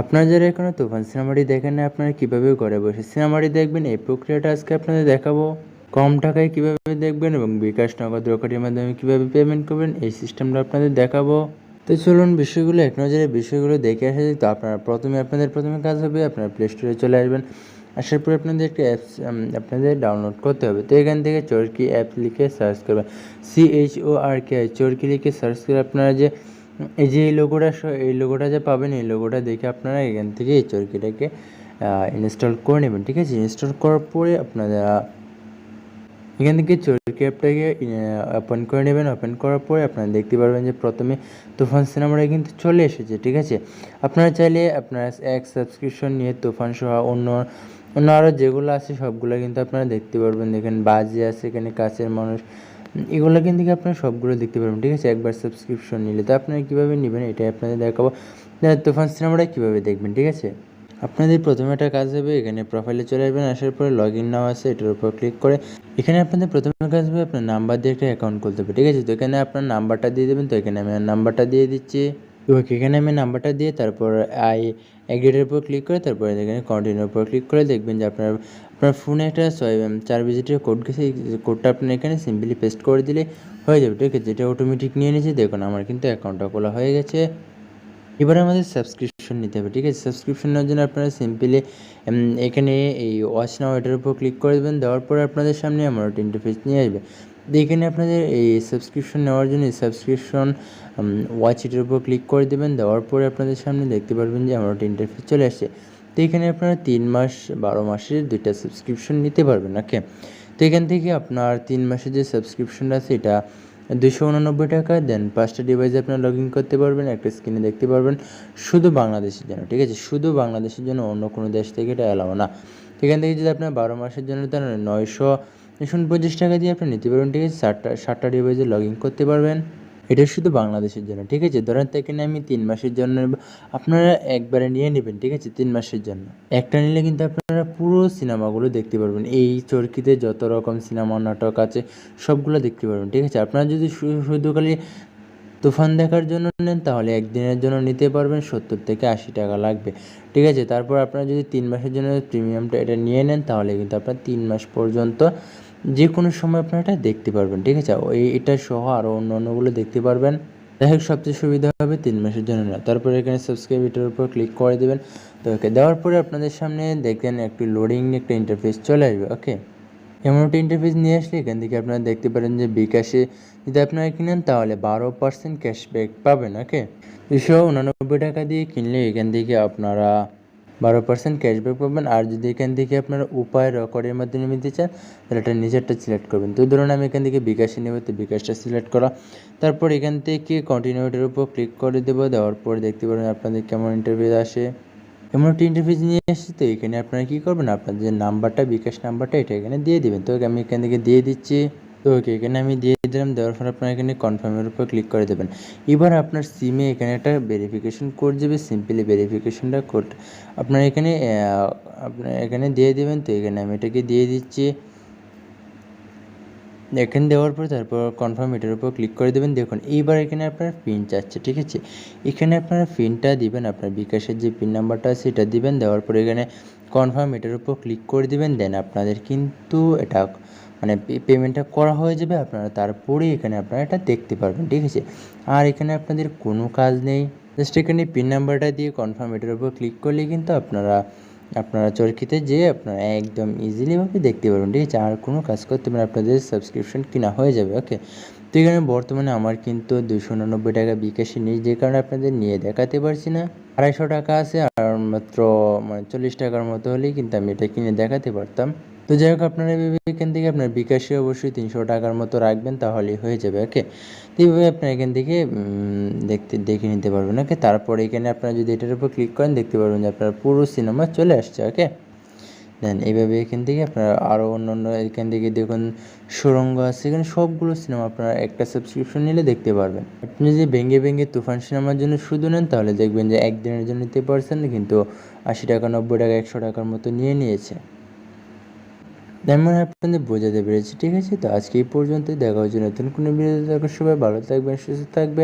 আপনারা যারা এখনও তুফান সিনেমাটি দেখেন না আপনারা কীভাবে ঘরে বসে সিনেমাটি দেখবেন? এই প্রক্রিয়াটা আজকে আপনাদের দেখাবো। কম টাকায় কীভাবে দেখবেন এবং বিকাশ নগদ রকেটের মাধ্যমে কীভাবে পেমেন্ট করবেন, এই সিস্টেমটা আপনাদের দেখাবো। তো চলুন বিষয়গুলো, এক নজরে বিষয়গুলো দেখে আসা যায় তো আপনারা প্রথমে, আপনাদের প্রথমে কাজ হবে আপনারা প্লে স্টোরে চলে আসবেন। আসার পরে আপনাদের একটা অ্যাপস আপনাদের ডাউনলোড করতে হবে। তো এখান থেকে চরকি অ্যাপ লিখে সার্চ করবেন। C H O R K I Chorki লিখে সার্চ করে আপনারা যে এই যে এই লোগোটা এই লোগোটা যে পাবেন, এই লোগোটা দেখে আপনারা এখান থেকে এই চরকিটাকে ইনস্টল করে নেবেন, ঠিক আছে? ইনস্টল করার পরে আপনারা এখান থেকে চরকি অ্যাপটাকে ওপেন করে নেবেন। ওপেন করার পরে আপনারা দেখতে পারবেন যে প্রথমে তুফান সিনেমাটা কিন্তু চলে এসেছে, ঠিক আছে? আপনারা চাইলে আপনারা এক সাবস্ক্রিপশন নিয়ে তুফান সহ অন্য অন্য আরও যেগুলো আছে, সবগুলো কিন্তু আপনারা দেখতে পারবেন। দেখেন বাজে আছে, এখানে কাছের মানুষ এগুলো কিন্তু আপনারা সবগুলো দেখতে পারবেন, ঠিক আছে? একবার সাবস্ক্রিপশন নিলে তো আপনারা কীভাবে নেবেন এটাই আপনাদের দেখাবো। তুফান সিনেমাটা কীভাবে দেখবেন, ঠিক আছে? আপনাদের প্রথমে একটা কাজ হবে, এখানে প্রোফাইলে চলে আসবেন, আসার পরে লগ ইন নাও আছে, এটার উপর ক্লিক করে এখানে আপনাদের প্রথমে কাজ হবে আপনার নাম্বার দিয়ে একটা অ্যাকাউন্ট খুলতে হবে, ঠিক আছে? তো এখানে আপনার নাম্বারটা দিয়ে দেবেন, তো এখানে আমি নাম্বারটা দিয়ে দিচ্ছি। ওকে এখানে আমি নাম্বারটা দিয়ে তারপর আই এগ্রিডের উপর ক্লিক করে তারপরে এখানে কন্টিনিউর উপর ক্লিক করে দেখবেন যে আপনার আপনার ফোনে একটা চার ভিজিটের কোড গেছে কোডটা আপনি এখানে সিম্পলি পেস্ট করে দিলে হয়ে যাবে, ঠিক আছে? এটা অটোমেটিক নিয়ে নিয়েছে, দেখুন আমার কিন্তু অ্যাকাউন্টটা খোলা হয়ে গেছে। এবারে আমাদের সাবস্ক্রিপশন নিতে হবে, ঠিক আছে? সাবস্ক্রিপশন নেওয়ার জন্য আপনারা সিম্পলি এখানে এই ওয়াচ নাও এটার উপর ক্লিক করে দেবেন, দেওয়ার পরে আপনাদের সামনে আমার ইন্টারফেস নিয়ে আসবে। এখানে আপনাদের এই সাবস্ক্রিপশন নেওয়ার জন্য সাবস্ক্রিপশন ওয়াচ এটার উপর ক্লিক করে দেবেন, দেওয়ার পরে আপনাদের সামনে দেখতে পারবেন যে আমার ইন্টারফেস চলে আসছে। তো এখানে আপনারা তিন মাস, বারো মাসের দুইটা সাবস্ক্রিপশন নিতে পারবেন ওকে তো এখান থেকে আপনার তিন মাসের যে সাবস্ক্রিপশনটা আছে, এটা দুশো উননব্বই টাকা দেন পাঁচটা ডিভাইসে আপনারা লগ ইন করতে পারবেন, একটা স্ক্রিনে দেখতে পারবেন, শুধু বাংলাদেশের জন্য, ঠিক আছে? শুধু বাংলাদেশের জন্য, অন্য কোনো দেশ থেকে এটা অ্যালাও না। এখান থেকে যদি আপনার বারো মাসের জন্য, তাহলে নয়শো উনপঞ্চাশ টাকা দিয়ে আপনি নিতে পারবেন, ঠিক আছে? ষাটটা ষাটটা ডিভাইসে লগ ইন করতে পারবেন। এটা শুধু বাংলাদেশের জন্য, ঠিক আছে? ধরেন তো এখানে আমি তিন মাসের জন্য। আপনারা একবারে নিয়ে নেবেন, ঠিক আছে? তিন মাসের জন্য। একটা নিলে কিন্তু আপনারা পুরো সিনেমাগুলো দেখতে পারবেন। এই চরকিতে যত রকম সিনেমা, নাটক আছে, সবগুলো দেখতে পারবেন, ঠিক আছে? আপনারা যদি শুধু খালি তুফান দেখার জন্য নেন, তাহলে একদিনের জন্য নিতে পারবেন, সত্তর থেকে আশি টাকা লাগবে, ঠিক আছে? তারপর আপনারা যদি তিন মাসের জন্য প্রিমিয়ামটা এটা নিয়ে নেন, তাহলে কিন্তু আপনার তিন মাস পর্যন্ত যে কোনো সময় আপনারা এটা দেখতে পারবেন, ঠিক আছে? ওই এটা সহ আরও অন্য অন্যগুলো দেখতে পারবেন। হোক, সবচেয়ে সুবিধা হবে তিন মাসের জন্য না তারপরে এখানে সাবস্ক্রাইব এটার উপর ক্লিক করে দেবেন। তো ওকে, দেওয়ার পরে আপনাদের সামনে দেখবেন একটু লোডিং একটা ইন্টারফেস চলে আসবে ওকে এমন একটা ইন্টারফেস নিয়ে আসলে এখান থেকে আপনারা দেখতে পারেন যে বিকাশে যদি আপনারা কিনেন, তাহলে বারো পার্সেন্ট ক্যাশব্যাক পাবেন ওকে দুশো উনানব্বই টাকা দিয়ে কিনলে এখান থেকে আপনারা বারো পার্সেন্ট ক্যাশব্যাক পাবেন। আর যদি এখান থেকে আপনারা উপায় রেকর্ডের মাধ্যমে নিতে চান, তাহলে এটা নিচেরটা সিলেক্ট করবেন। তো ধরুন আমি এখান থেকে বিকাশে নেব, তো বিকাশটা সিলেক্ট করা। তারপর এখান থেকে কন্টিনিউটির উপর ক্লিক করে দেবো। দেওয়ার পর দেখতে পারেন আপনাদের কেমন ইন্টারভিউ আসে। এমন একটি ইন্টারভিউ নিয়ে এসেছি তো এখানে আপনারা কী করবেন? আপনাদের যে নাম্বারটা বিকাশ নাম্বারটা এটা এখানে দিয়ে দিবেন। তো আমি এখান থেকে দিয়ে দিচ্ছি। তো ওকে, এখানে আমি দিয়ে দিলাম, দেওয়ার পর আপনারা এখানে কনফার্মের উপর ক্লিক করে দেবেন। এবার আপনার সিমে এখানে একটা ভেরিফিকেশন কোড যাবে সিম্পলি ভেরিফিকেশনটা কোড আপনার এখানে আপনার এখানে দিয়ে দেবেন, তো এখানে আমি এটাকে দিয়ে দিচ্ছি। এখানে দেওয়ার পর তারপর কনফার্ম এটার উপর ক্লিক করে দেবেন। দেখুন, এইবার এখানে আপনার পিন চাচ্ছে, ঠিক আছে? এখানে আপনারা পিনটা দিবেন, আপনার বিকাশের যে পিন নাম্বারটা আছে এটা দিবেন। দেওয়ার পর এখানে কনফার্ম এটার উপর ক্লিক করে দিবেন। দেন আপনাদের কিন্তু এটা মানে পেমেন্টটা করা হয়ে যাবে, আপনারা তারপরে এখানে আপনারা এটা দেখতে পারবেন, ঠিক আছে? আর এখানে আপনাদের কোনো কাজ নেই জাস্ট এখানে পিন নাম্বারটা দিয়ে কনফার্ম এটার উপর ক্লিক করলে কিন্তু আপনারা আপনারা চরকিতে যেয়ে আপনারা একদম ইজিলিভাবে দেখতে পারবেন, ঠিক আছে? আর কোনো কাজ করতে পারেন আপনাদের সাবস্ক্রিপশন কিনা হয়ে যাবে ওকে তো এখানে বর্তমানে আমার কিন্তু দুশো উননব্বই টাকা বিকাশে নেই, যে কারণে আপনাদের নিয়ে দেখাতে পারছি না। আড়াইশো টাকা আছে, আর মাত্র মানে চল্লিশ টাকার মতো হলেই কিন্তু আমি এটা কিনে দেখাতে পারতাম। তো যাই হোক, আপনারা এখান থেকে আপনার বিকাশে অবশ্যই তিনশো টাকার মতো রাখবেন, তাহলেই হয়ে যাবে, ওকে? তো এইভাবে আপনার এখান থেকে দেখতে, দেখে নিতে পারবেন, ওকে? তারপরে এখানে আপনারা যদি এটার উপর ক্লিক করেন, দেখতে পারবেন যে আপনার পুরো সিনেমা চলে আসছে, ওকে? দেন এইভাবে এখান থেকে আপনারা আরও অন্য অন্য এখান থেকে দেখুন, সুরঙ্গ আছে, এখানে সবগুলো সিনেমা আপনারা একটা সাবস্ক্রিপশন নিলে দেখতে পারবেন। আপনি যদি ভেঙে ভেঙে তুফান সিনেমার জন্য শুধু নেন, তাহলে দেখবেন যে একদিনের জন্য নিতে পারছেন, কিন্তু আশি টাকা, নব্বই টাকা, একশো টাকার মতো নিয়ে নিয়েছে। তেমন আপনাদের বোঝাতে পেরেছি, ঠিক আছে? তো আজকে এই পর্যন্তই। দেখা হচ্ছে নতুন কোনো থাকার সবাই ভালো থাকবেন, সুস্থ থাকবেন।